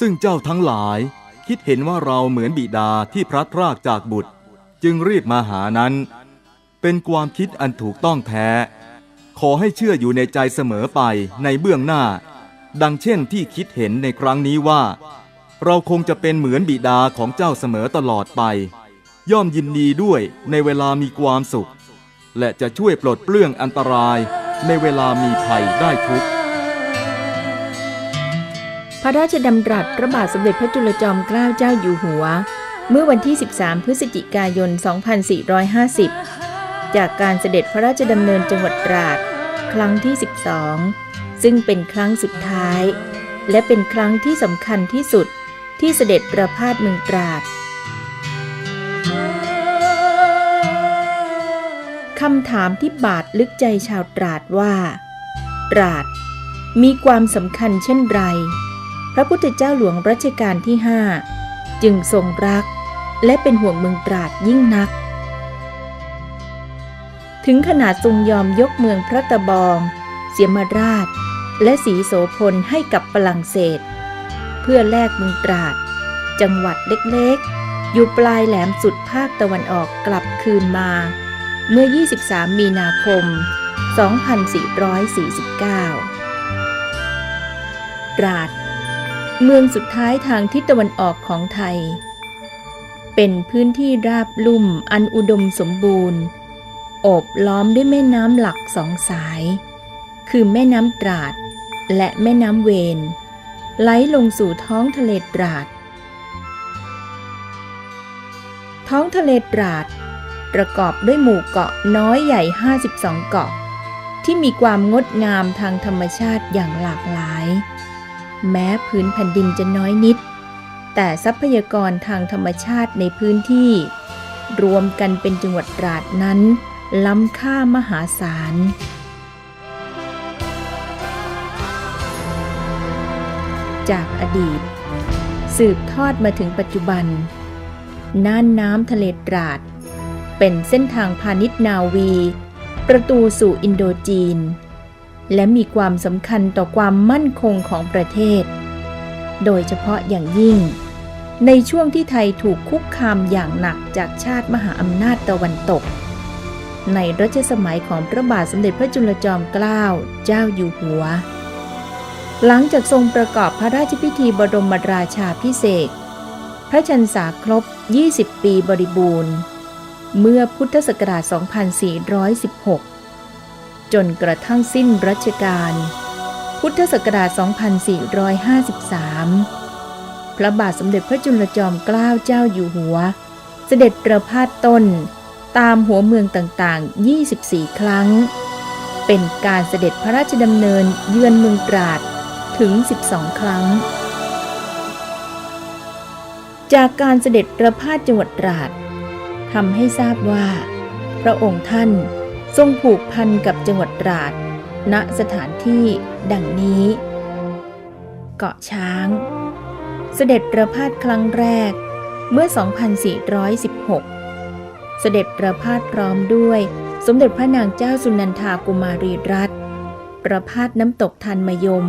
ซึ่งเจ้าทั้งหลายคิดเห็นว่าเราเหมือนบิดาที่พลัดพรากจากบุตร จึงรีบมาหานั้น เป็นความคิดอันถูกต้องแท้ ขอให้เชื่ออยู่ในใจเสมอไปในเบื้องหน้า ดังเช่นที่คิดเห็นในครั้งนี้ว่า เราคงจะเป็นเหมือนบิดาของเจ้าเสมอตลอดไป ย่อมยินดีด้วยในเวลามีความสุข และจะช่วยปลดเปลื้องอันตรายในเวลามีภัยได้ทุกข์ พระราชดำรัสพระบาทสมเด็จพระจุลจอมเกล้าเจ้าอยู่หัว เมื่อวันที่ 13 พฤศจิกายน 2450 จากการเสด็จพระราชดำเนินจังหวัดตราด ครั้งที่ 12 ซึ่งเป็นครั้งสุดท้าย และเป็นครั้งที่สำคัญที่สุดที่เสด็จประพาสเมืองตราดคำถามที่บาดลึกใจชาวตราดว่า ตราดมีความสำคัญเช่นไร พระพุทธเจ้าหลวงรัชกาลที่ห้าจึงทรงรัก และเป็นห่วงเมืองตราดยิ่งนัก ถึงขนาดทรงยอมยกเมืองพระตะบอง เสียมราช และสีโสพลให้กับฝรั่งเศส เพื่อแลกเมืองตราด จังหวัดเล็กๆ อยู่ปลายแหลมสุดภาคตะวันออกกลับคืนมา เมื่อ 23 มีนาคม 2449 ตราด เมืองสุดท้ายทางทิศตะวันออกของไทย เป็นพื้นที่ราบลุ่มอันอุดมสมบูรณ์ โอบล้อมด้วยแม่น้ำหลักสองสาย คือแม่น้ำตราด และแม่น้ำเวน ไหลลงสู่ท้องทะเลตราด ท้องทะเลตราด ประกอบด้วยหมู่เกาะน้อยใหญ่ 52 เกาะ ที่มีความงดงามทางธรรมชาติอย่างหลากหลาย แม้พื้นแผ่นดินจะน้อยนิด แต่ทรัพยากรทางธรรมชาติในพื้นที่ รวมกันเป็นจังหวัดตราดนั้น ล้ำค่ามหาศาลจากอดีต สืบทอดมาถึงปัจจุบัน น่านน้ำทะเลตราด เป็นเส้นทางพาณิชย์นาวี ประตูสู่อินโดจีน และมีความสำคัญต่อความมั่นคงของประเทศ โดยเฉพาะอย่างยิ่ง ในช่วงที่ไทยถูกคุกคามอย่างหนักจากชาติมหาอำนาจตะวันตก ในรัชสมัยของพระบาทสมเด็จพระจุลจอมเกล้าเจ้าอยู่หัว หลังจากทรงประกอบพระราชพิธีบรมราชาพิเศษพระชันษาครบ 20 ปีบริบูรณ์ เมื่อพุทธศักราช 2416 จนกระทั่งสิ้นรัชกาล พุทธศักราช 2453 พระบาทสมเด็จพระจุลจอมเกล้าเจ้าอยู่หัว เสด็จประพาสต้นตามหัวเมืองต่างๆ 24 ครั้ง เป็นการเสด็จพระราชดำเนินเยือนเมืองตราดถึง 12 ครั้ง จากการเสด็จประพาสจังหวัดตราดทำให้ทราบว่า พระองค์ท่าน ทรงผูกพันกับจังหวัดตราด ณสถานที่ดังนี้ เกาะช้าง เสด็จประพาสครั้งแรกเมื่อ 2416 เสด็จประพาสพร้อมด้วย สมเด็จพระนางเจ้าสุนันทากุมารีรัตน์ประพาสน้ำตกทันมยม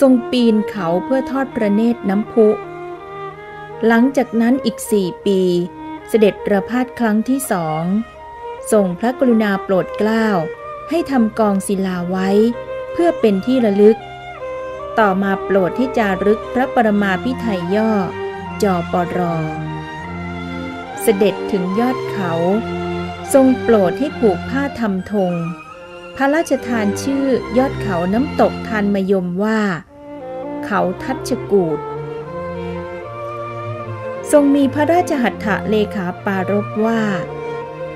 ทรงปีนเขาเพื่อทอดพระเนตรน้ำพุ หลังจากนั้นอีกสี่ปี เสด็จประพาสครั้งที่สอง ทรงพระกรุณาโปรดเกล้า ให้ทำกองศิลาไว้ เพื่อเป็นที่ระลึก ต่อมาโปรดที่จารึกพระปรมาพิไทยย่อ จอปรเสด็จถึงยอดเขา ทรงโปรดให้ผูกผ้าทำธงพระราชทานชื่อยอดเขาน้ำตกทานมยมว่า เขาทัชกูดทรงมีพระราชหัตถะเลขาปารภว่า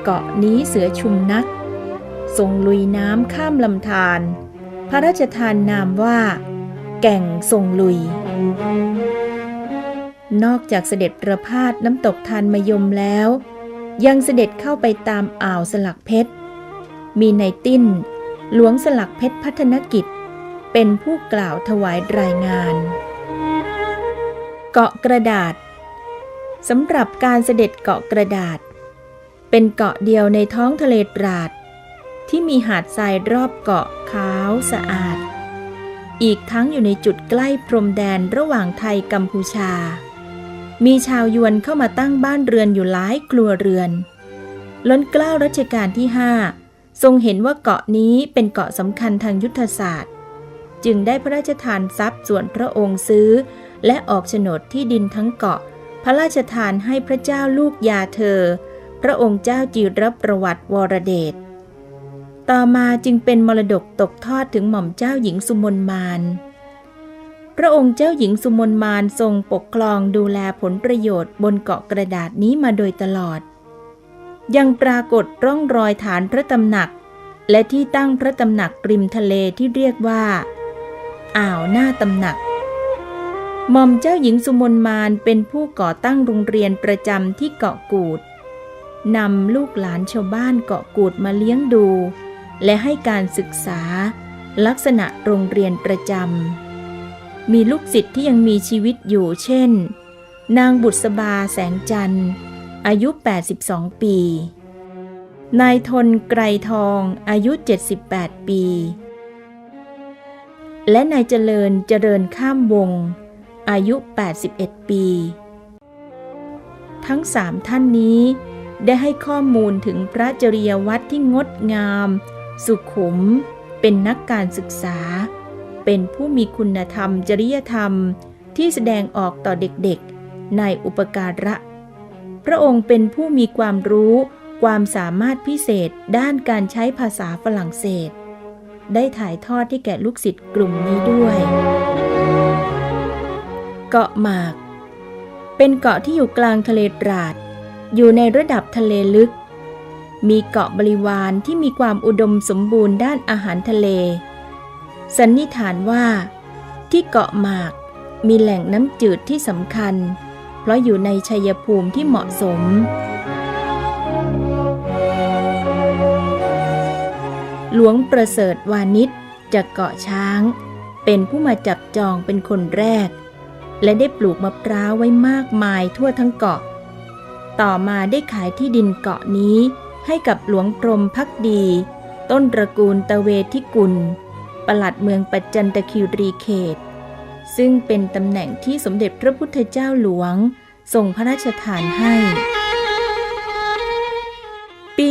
เกาะนี้เสือชุมนัก ทรงลุยน้ำข้ามลำธารพระราชทานนามว่า แก่งทรงลุย นอกจากเสด็จประพาสน้ำตกทานมยมแล้ว ยังเสด็จเข้าไปตามอ่าวสลักเพชร มีในติ้น หลวงสลักเพชรพัฒนกิจ เป็นผู้กล่าวถวายรายงาน เกาะกระดาษสำหรับการเสด็จเกาะกระดาษ เป็นเกาะเดียวในท้องทะเลตราด ที่มีหาดทรายรอบเกาะขาวสะอาด อีกทั้งอยู่ในจุดใกล้พรมแดนระหว่างไทยกัมพูชา มีชาวยวนเข้ามาตั้งบ้านเรือนอยู่หลายครัวเรือน ล้นเกล้ารัชกาลที่5ทรงเห็นว่าเกาะนี้เป็นเกาะสำคัญทางยุทธศาสตร์ จึงได้พระราชทานทรัพย์ส่วนพระองค์ซื้อ และออกโฉนดที่ดินทั้งเกาะ พระราชทานให้พระเจ้าลูกยาเธอ พระองค์เจ้าจีรประวัติวรเดช ต่อมาจึงเป็นมรดกตกทอดถึงหม่อมเจ้าหญิงสุมนมานพระองค์เจ้าหญิงสุมนมานทรงปกครองดูแลผลประโยชน์บนเกาะกระดาษนี้มาโดยตลอด ยังปรากฏร่องรอยฐานพระตำหนัก และที่ตั้งพระตำหนักริมทะเลที่เรียกว่า อ่าวหน้าตำหนักหม่อมเจ้าหญิงสุมนมานเป็นผู้ก่อตั้งโรงเรียนประจำที่เกาะกูด นำลูกหลานชาวบ้านเกาะกูดมาเลี้ยงดู และให้การศึกษา ลักษณะโรงเรียนประจำ มีลูกศิษย์ที่ยังมีชีวิตอยู่เช่น นางบุษบาแสงจันทร์ อายุ 82 ปี นายทนไกรทองอายุ 78 ปี และนายเจริญเจริญข้ามวง อายุ 81 ปี ทั้งสามท่านนี้ ได้ให้ข้อมูลถึงพระจริยวัตรที่งดงาม สุขุม เป็นนักการศึกษา เป็นผู้มีคุณธรรมจริยธรรมที่แสดงออกต่อเด็กๆ ในอุปการะ พระองค์เป็นผู้มีความรู้ ความสามารถพิเศษด้านการใช้ภาษาฝรั่งเศส ได้ถ่ายทอดให้แก่ลูกศิษย์กลุ่มนี้ด้วย เกาะหมาก เป็นเกาะที่อยู่กลางทะเลตราด อยู่ในระดับทะเลลึก มีเกาะบริวารที่มีความอุดมสมบูรณ์ด้านอาหารทะเล สันนิษฐานว่า ที่เกาะหมากมีแหล่งน้ำจืดที่สำคัญ เพราะอยู่ในชัยภูมิที่เหมาะสม หลวงประเสริฐวานิชจากเกาะช้าง เป็นผู้มาจับจองเป็นคนแรก และได้ปลูกมะพร้าวไว้มากมายทั่วทั้งเกาะ ต่อมาได้ขายที่ดินเกาะนี้ให้กับหลวงพรมพักดี ต้นตระกูลตะเวทิกุล ปลัดเมืองปัจจันตคิรีเขต ซึ่งเป็นตำแหน่งที่สมเด็จพระพุทธเจ้าหลวงทรงพระราชทานให้ ปี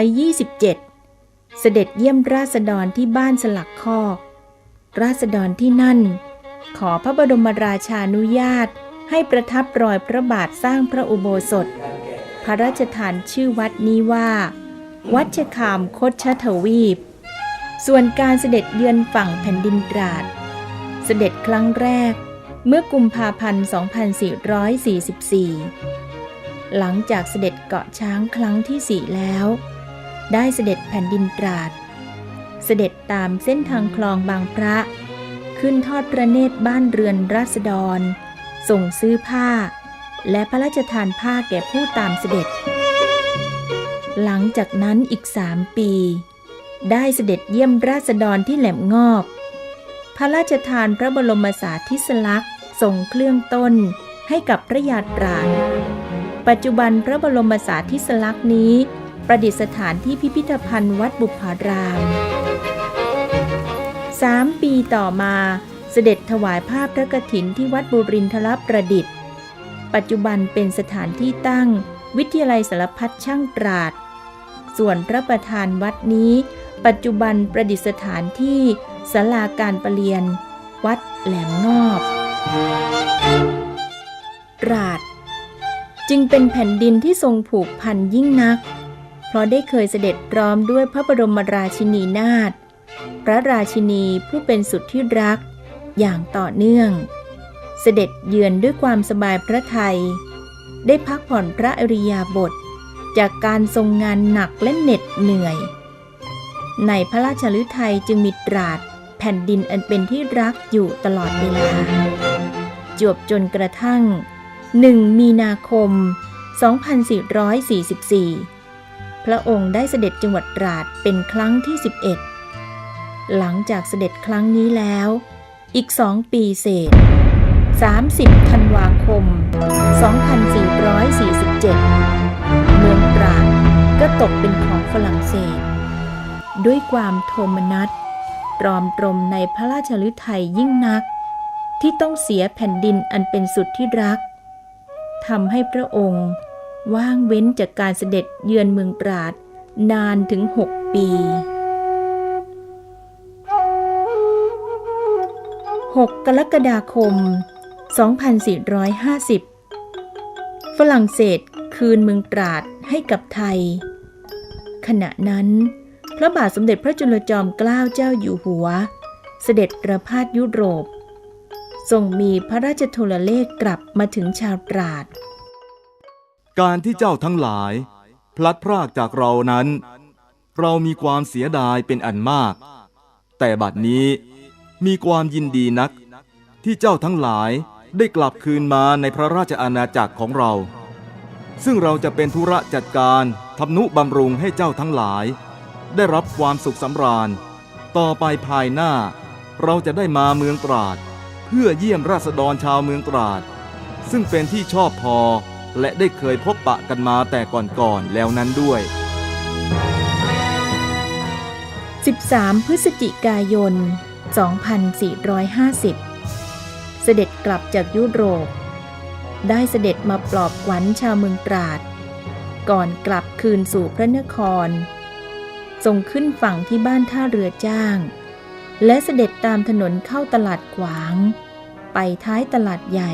2427 เสด็จเยี่ยมราษฎรที่บ้านสลักคอก ราษฎรที่นั่น ขอพระบรมราชานุญาต ให้ประทับรอยพระบาทสร้างพระอุโบสถ พระราชทานชื่อวัดนี้ว่า วัดชคามคดชทวีป ส่วนการเสด็จเยือนฝั่งแผ่นดินตราด เสด็จครั้งแรกเมื่อกุมภาพันธ์ 2444 หลังจากเสด็จเกาะช้างครั้งที่สี่แล้ว ได้เสด็จแผ่นดินตราด เสด็จตามเส้นทางคลองบางพระ ขึ้นทอดพระเนตรบ้านเรือนราษฎร ส่งซื้อผ้า และพระราชทานผ้าแก่ผู้ตามเสด็จ หลังจากนั้นอีกสามปี ได้เสด็จเยี่ยมราษฎรที่แหลมงอบ พระราชทานพระบรมสาธิสลักษณ์ส่งเครื่องต้นให้กับพระยาตรานปัจจุบันพระบรมสาธิสลักษณ์นี้ ประดิษฐานที่พิพิธภัณฑ์วัดบุพารามสามปีต่อมา สด็จถวายภาพพระกฐินที่วัดบุรินทรประดิษฐ์ ปัจจุบันเป็นสถานที่ตั้ง วิทยาลัยสารพัดช่างตราด ส่วนพระประธานวัดนี้ ปัจจุบันประดิษฐานที่ศาลาการประเรียน วัดแหลมงอบตราด จึงเป็นแผ่นดินที่ทรงผูกพันยิ่งนัก เพราะได้เคยเสด็จพร้อมด้วยพระบรมราชินีนาถพระราชินีผู้เป็นสุดที่รัก อย่างต่อเนื่อง เสด็จเยือนด้วยความสบายพระทัยได้พักผ่อนพระอริยาบท จากการทรงงานหนักและเหน็ดเหนื่อย ในพระราชฤทัยจึงมีตราดแผ่นดินอันเป็นที่รักอยู่ตลอดเวลา จวบจนกระทั่ง 1 มีนาคม 2444 พระองค์ได้เสด็จจังหวัดตราดเป็นครั้งที่ 11 หลังจากเสด็จครั้งนี้แล้ว อีกสองปีเศษ 30 ธันวาคม 2447 เมืองตราดก็ตกเป็นของฝรั่งเศส ด้วยความโทมนัสตรอมตรมในพระราชฤทัยยิ่งนัก ที่ต้องเสียแผ่นดินอันเป็นสุดที่รักทำให้พระองค์ว่างเว้นจากการเสด็จเยือนเมืองตราดนานถึงหกปี 6 กรกฎาคม 2450 ฝรั่งเศสคืนเมืองตราดให้กับไทย ขณะนั้น พระบาทสมเด็จพระจุลจอมเกล้าเจ้าอยู่หัว เสด็จประพาสยุโรป ทรงมีพระราชโทรเลขกลับมาถึงชาวตราด การที่เจ้าทั้งหลาย พลัดพรากจากเรานั้น เรามีความเสียดายเป็นอันมาก แต่บัดนี้ มีความยินดีนัก ที่เจ้าทั้งหลายได้กลับคืนมาในพระราชอาณาจักรของเรา ซึ่งเราจะเป็นธุระจัดการทำนุบำรุงให้เจ้าทั้งหลาย ได้รับความสุขสำราญ ต่อไปภายหน้า เราจะได้มาเมืองตราด เพื่อเยี่ยมราษฎรชาวเมืองตราด ซึ่งเป็นที่ชอบพอและได้เคยพบปะกันมาแต่ก่อนๆแล้วนั้นด้วย 13 พฤศจิกายน 2450 เสด็จกลับจากยุโรป ได้เสด็จมาปลอบขวัญชาวเมืองตราด ก่อนกลับคืนสู่พระนคร ทรงขึ้นฝั่งที่บ้านท่าเรือจ้าง และเสด็จตามถนนเข้าตลาดขวาง ไปท้ายตลาดใหญ่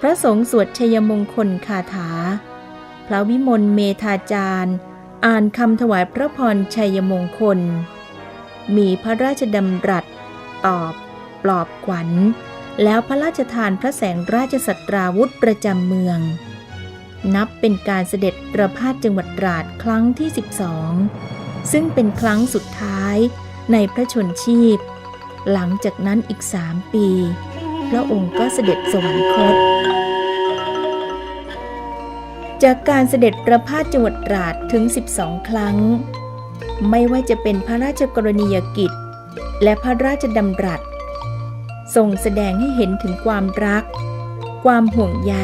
พระสงฆ์สวดชยมงคลคาถา พระวิมลเมธาจารย์ อ่านคำถวายพระพรชัยมงคล มีพระราชดำรัส ตอบ ปลอบขวัญ แล้วพระราชทานพระแสงราชสัตราวุธประจำเมือง นับเป็นการเสด็จประพาสจังหวัดตราดครั้งที่ 12 ซึ่งเป็นครั้งสุดท้ายในพระชนชีพ หลังจากนั้นอีกสามปี พระองค์ก็เสด็จสวรรคต จากการเสด็จประพาสจังหวัดตราดถึง 12 ครั้ง ไม่ว่าจะเป็นพระราชกรณียกิจ และพระราชดำรัสทรงแสดงให้เห็นถึงความรัก ความห่วงใย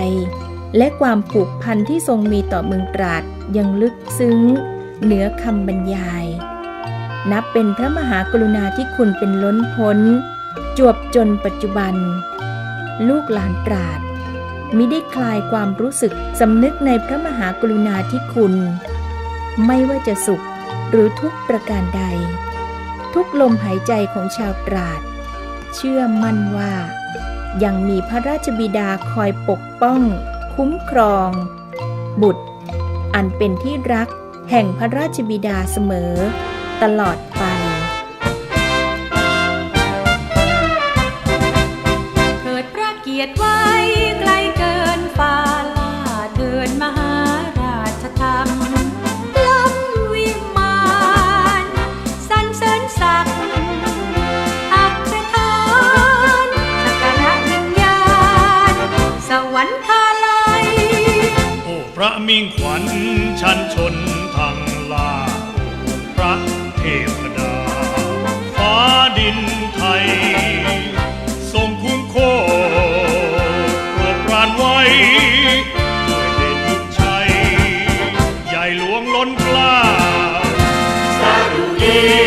และความผูกพันที่ทรงมีต่อเมืองตราดยังลึกซึ้ง เหนือคำบรรยาย นับเป็นพระมหากรุณาธิคุณเป็นล้นพ้น จวบจนปัจจุบัน ลูกหลานตราดมิได้คลายความรู้สึกสำนึกในพระมหากรุณาธิคุณ ไม่ว่าจะสุข หรือทุกประการใด ทุกลมหายใจของชาวตราด เชื่อมั่นว่า ยังมีพระราชบิดาคอยปกป้อง คุ้มครอง บุตร อันเป็นที่รักแห่งพระราชบิดาเสมอ ตลอดไป มิ่งขวัญชันชนทางลาพระเทพดา ฟ้าดินไทย ทรงคุ้มโคโปรดปรานไว้ด้วยเดชบุญชัย ใหญ่หลวงล้นกล้า สาธุดี